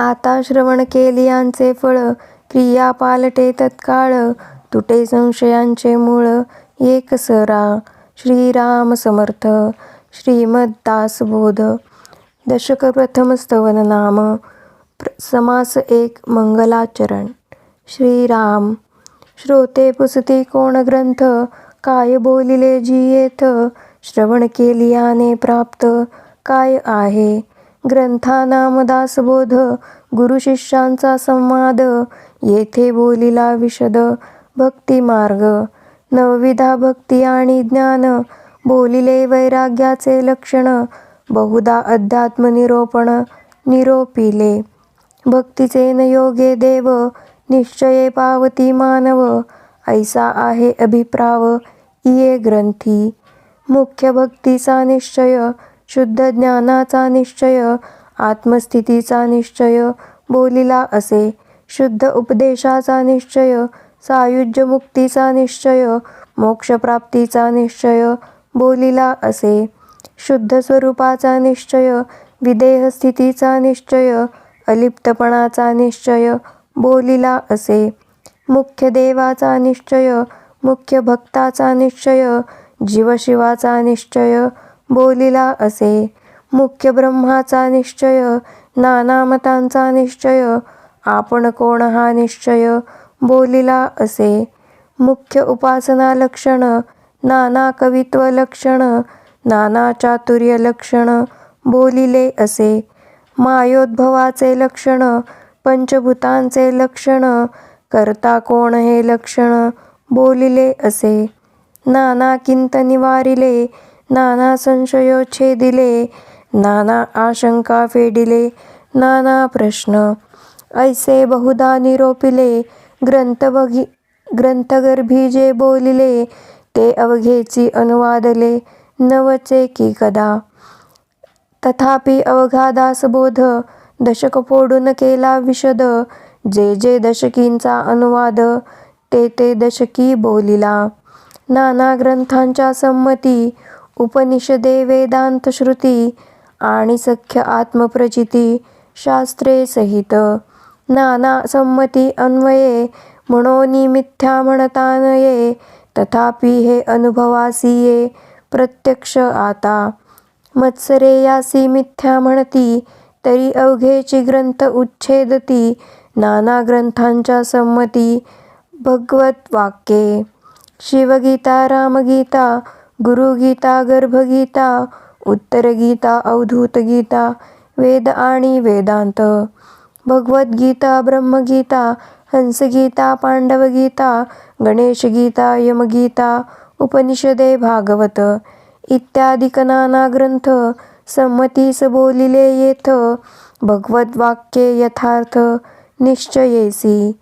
आता श्रवण केलियांचे फळ क्रिया पालटे तत्काळ तुटे संशयांचे मूळ एक सरा श्रीराम समर्थ श्रीमद्दासबोध दशक प्रथम स्तवन नाम प्र- समास एक मंगलाचरण श्रीराम श्रोते पुसती कोण ग्रंथ काय बोलिले जियेथ श्रवण केलियाने प्राप्त काय आहे? ग्रंथानाम दासबोध गुरुशिष्यांचा संवाद येथे बोलिला विशद भक्ती मार्ग नवविधा भक्ती आणि ज्ञान बोलिले वैराग्याचे लक्षण बहुधा अध्यात्म निरोपण निरोपिले. भक्तीचे न योगे देव निश्चये पावती मानव ऐसा आहे अभिप्राव इये ग्रंथी. मुख्य भक्तीचा निश्चय शुद्ध ज्ञानाचा निश्चय आत्मस्थितीचा निश्चय बोलिला असे. शुद्ध उपदेशाचा निश्चय सायुज्य मुक्तीचा निश्चय मोक्षप्राप्तीचा निश्चय बोलिला असे. शुद्ध स्वरूपाचा निश्चय विदेहस्थितीचा निश्चय अलिप्तपणाचा निश्चय बोलिला असे. मुख्य देवाचा निश्चय मुख्य भक्ताचा निश्चय जीवशिवाचा निश्चय बोलिला असे. मुख्य ब्रह्माचा निश्चय नाना मतांचा निश्चय आपण कोण हा निश्चय बोलिला असे. मुख्य उपासना लक्षण नाना कवित्व लक्षण नाना चातुर्य लक्षण बोलिले असे. मायोद्भवाचे लक्षण पंचभूतांचे लक्षण करता कोण हे लक्षण बोलिले असे. नाना किंत निवारिले नाना संशयोच्छेदिले नाना आशंका फेडिले नाना प्रश्न. ऐसे बहुधा निरोपिले ग्रंथ ग्रंथगर्भी जे बोलिले ते अवघेची अनुवादले नवचे की कदा? तथापि अवघा दासबोध दशक फोडून केला विशद जे जे दशकींचा अनुवाद ते ते दशकी बोलिला. नाना ग्रंथांच्या संमती उपनिषदे वेदांत श्रुती आणि सख्य आत्मप्रचिती शास्त्रे सहित. नाना संमती अन्वये म्हणोनी मिथ्या म्हणता नये तथापि हे अनुभवासी ये प्रत्यक्ष आता. मत्सरे यासी मिथ्या म्हणती तरी अवघेची ग्रंथ उच्छेदती नाना ग्रंथांच्या संमती भगवत वाक्ये. शिवगीता रामगीता गुरुगीता गर्भगीता उत्तरगीता अवधूतगीता वेद आणि वेदांत भगवद्गीता ब्रह्मगीता हंसगीता पांडवगीता गणेशगीता यमगीता उपनिषदे भागवत इत्यादिकनाना ग्रंथ संमतीस बोलिले येथ भगवद्वाक्ये यथार्थ निश्चयेसी.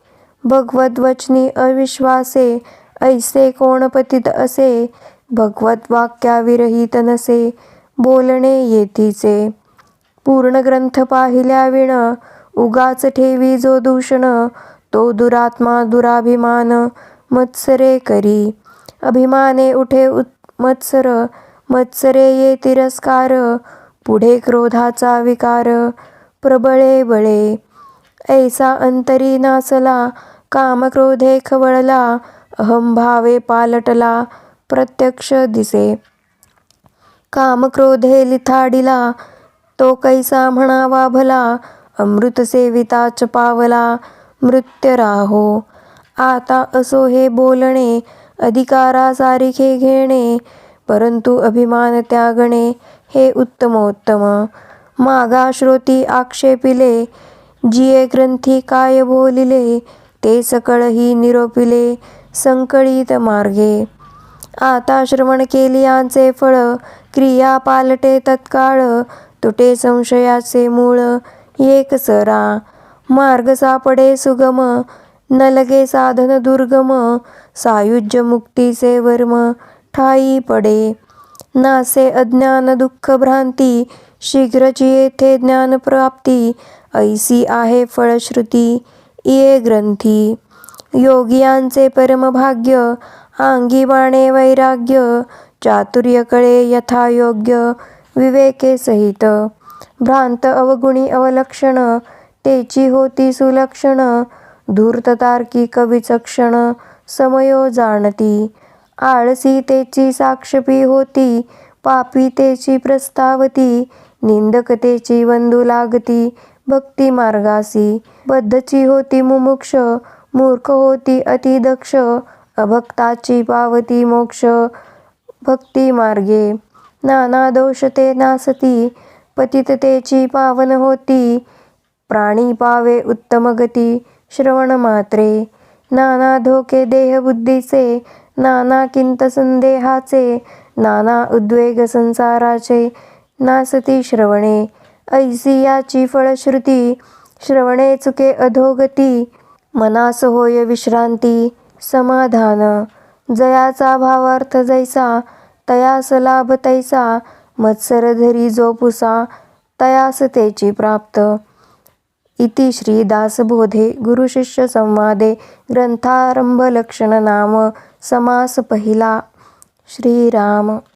भगवद्वचनी अविश्वासे ऐसे कोण पतित असे भगवत वाक्याविरहित नसे बोलणे येतीचे. पूर्ण ग्रंथ पाहिल्या विण उगाच ठेवी जो दूषण तो दुरात्मा दुराभिमान मत्सरे करी. अभिमाने उठे उत- मत्सर मत्सरे ये तिरस्कार पुढे क्रोधाचा विकार प्रबळे बळे. ऐसा अंतरी नासला कामक्रोधे खवळला अहंभावे पालटला प्रत्यक्ष दिसे. कामक्रोधे लिथाडिला तो कैसा म्हणावा भला अमृत सेविताच पावला मृत्य राहो. आता असो हे बोलणे अधिकारासारिखे घेणे परंतु अभिमान त्यागणे हे उत्तमोत्तम. मागा श्रोती आक्षेपिले जिये ग्रंथी काय बोलिले ते सकळही निरोपिले संकळीत मार्गे. आता श्रवण केलियांचे फळ क्रिया पालटे तत्काळ तुटे संशयाचे मूळ एक सरा. मार्ग सापडे सुगम न लगे साधन दुर्गम सायुज्य मुक्तीचे वर्म ठाई पडे. नासे अज्ञान दुःख भ्रांती शीघ्रची येथे ज्ञानप्राप्ती ऐसी आहे फळश्रुती ये ग्रंथी. योगियांचे परमभाग्य आंगी बाणे वैराग्य चातुर्यकळे यथायोग्य विवेके सहित. भ्रांत अवगुणी अवलक्षण तेची होती सुलक्षण धूर्त तार्किक विचक्षण समयो जाणती. आळसी तेची साक्षपी होती पापी तेची प्रस्तावती निंदक तेची वंदू लागती भक्ती मार्गासी. बद्धची होती मुमुक्ष मूर्ख होती अतिदक्ष अभक्ताची पावती मोक्ष भक्ती मार्गे. नाना दोष ते नासती पतिततेची पावन होती. प्राणी पावे उत्तम गती श्रवण मात्रे. नाना धोके देहबुद्धीचे नाना किंत संदेहाचे नाना उद्वेग संसाराचे. नासती श्रवणे ऐसी याची फळश्रुती. श्रवणे चुके अधोगती मनास होय विश्रांती. समाधान. जयाचा भावार्थ जैसा तयास लाभ तैसा मत्सर धरी जो पुसा तयास तेची प्राप्त. इति श्री दासबोधे गुरुशिष्य संवादे ग्रंथारंभ लक्षण नाम समास पहिला. श्रीराम.